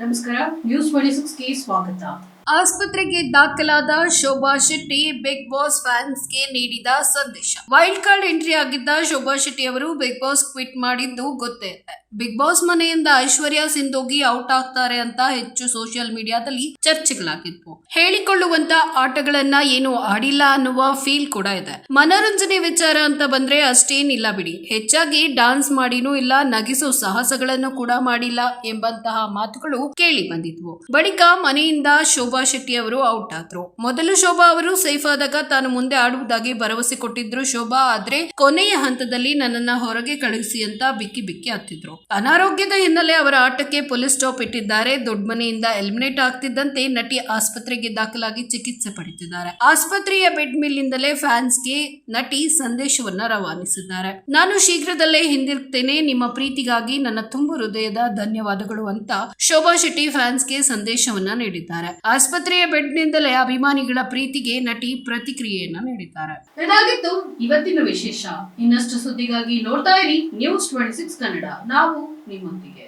ನಮಸ್ಕಾರ ನ್ಯೂಸ್ ಸಿಕ್ಸ್ಗೆ ಸ್ವಾಗತ. ಆಸ್ಪತ್ರೆಗೆ ದಾಖಲಾದ ಶೋಭಾ ಶೆಟ್ಟಿ ಬಿಗ್ ಬಾಸ್ ಫ್ಯಾನ್ಸ್ಗೆ ನೀಡಿದ ಸಂದೇಶ. ವೈಲ್ಡ್ ಕಾರ್ಡ್ ಎಂಟ್ರಿ ಆಗಿದ್ದ ಶೋಭಾ ಶೆಟ್ಟಿ ಅವರು ಬಿಗ್ ಬಾಸ್ ಕ್ವಿಟ್ ಮಾಡಿದ್ದು ಗೊತ್ತೇ. ಬಿಗ್ ಬಾಸ್ ಮನೆಯಿಂದ ಐಶ್ವರ್ಯ ಸಿಂಧೋಗಿ ಔಟ್ ಆಗ್ತಾರೆ ಅಂತ ಹೆಚ್ಚು ಸೋಷಿಯಲ್ ಮೀಡಿಯಾದಲ್ಲಿ ಚರ್ಚೆಗಳಾಗಿದ್ವು. ಹೇಳಿಕೊಳ್ಳುವಂತ ಆಟಗಳನ್ನ ಏನು ಆಡಿಲ್ಲ ಅನ್ನುವ ಫೀಲ್ ಕೂಡ ಇದೆ. ಮನೋರಂಜನೆ ವಿಚಾರ ಅಂತ ಬಂದ್ರೆ ಅಷ್ಟೇನಿಲ್ಲ ಬಿಡಿ. ಹೆಚ್ಚಾಗಿ ಡಾನ್ಸ್ ಮಾಡಿನೂ ಇಲ್ಲ, ನಗಿಸೋ ಸಾಹಸಗಳನ್ನು ಕೂಡ ಮಾಡಿಲ್ಲ ಎಂಬಂತಹ ಮಾತುಗಳು ಕೇಳಿ ಬಂದಿದ್ವು. ಬಳಿಕ ಮನೆಯಿಂದ ಶೋಭಾ ಶೆಟ್ಟಿ ಅವರು ಔಟ್ ಆದ್ರು. ಮೊದಲು ಶೋಭಾ ಅವರು ಸೇಫ್ ಆದಾಗ ತಾನು ಮುಂದೆ ಆಡುವುದಾಗಿ ಭರವಸೆ ಕೊಟ್ಟಿದ್ರು ಶೋಭಾ, ಆದ್ರೆ ಕೊನೆಯ ಹಂತದಲ್ಲಿ ನನ್ನನ್ನ ಹೊರಗೆ ಕಳುಹಿಸಿ ಅಂತ ಬಿಕ್ಕಿ ಬಿಕ್ಕಿ ಹತ್ತಿದ್ರು. ಅನಾರೋಗ್ಯದ ಹಿನ್ನೆಲೆ ಅವರ ಆಟಕ್ಕೆ ಪೊಲೀಸ್ ಸ್ಟಾಪ್ ಇಟ್ಟಿದ್ದಾರೆ. ದೊಡ್ಡ ಮನೆಯಿಂದ ಎಲಿಮಿನೇಟ್ ಆಗ್ತಿದ್ದಂತೆ ನಟಿ ಆಸ್ಪತ್ರೆಗೆ ದಾಖಲಾಗಿ ಚಿಕಿತ್ಸೆ ಪಡೆದಿದ್ದಾರೆ. ಆಸ್ಪತ್ರೆಯ ಬೆಡ್ ಮೇಲಿಂದಲೇ ಫ್ಯಾನ್ಸ್ಗೆ ನಟಿ ಸಂದೇಶವನ್ನ ರವಾನಿಸಿದ್ದಾರೆ. ನಾನು ಶೀಘ್ರದಲ್ಲೇ ಹಿಂದಿರುತ್ತೇನೆ ನಿಮ್ಮ ಪ್ರೀತಿಗಾಗಿ ನನ್ನ ತುಂಬು ಹೃದಯದ ಧನ್ಯವಾದಗಳು ಅಂತ ಶೋಭಾ ಶೆಟ್ಟಿ ಫ್ಯಾನ್ಸ್ಗೆ ಸಂದೇಶವನ್ನ ನೀಡಿದ್ದಾರೆ. ಆಸ್ಪತ್ರೆಯ ಬೆಡ್ ನಿಂದಲೇ ಅಭಿಮಾನಿಗಳ ಪ್ರೀತಿಗೆ ನಟಿ ಪ್ರತಿಕ್ರಿಯೆಯನ್ನ ನೀಡಿದ್ದಾರೆ. ಇದಾಗಿತ್ತು ಇವತ್ತಿನ ವಿಶೇಷ. ಇನ್ನಷ್ಟು ಸುದ್ದಿಗಾಗಿ ನೋಡ್ತಾ ಇರಿ. ನ್ಯೂಸ್ ಟ್ವೆಂಟಿ ಸಿಕ್ಸ್ ಕನ್ನಡ ನಾವು ನಿಮ್ಮೊಂದಿಗೆ.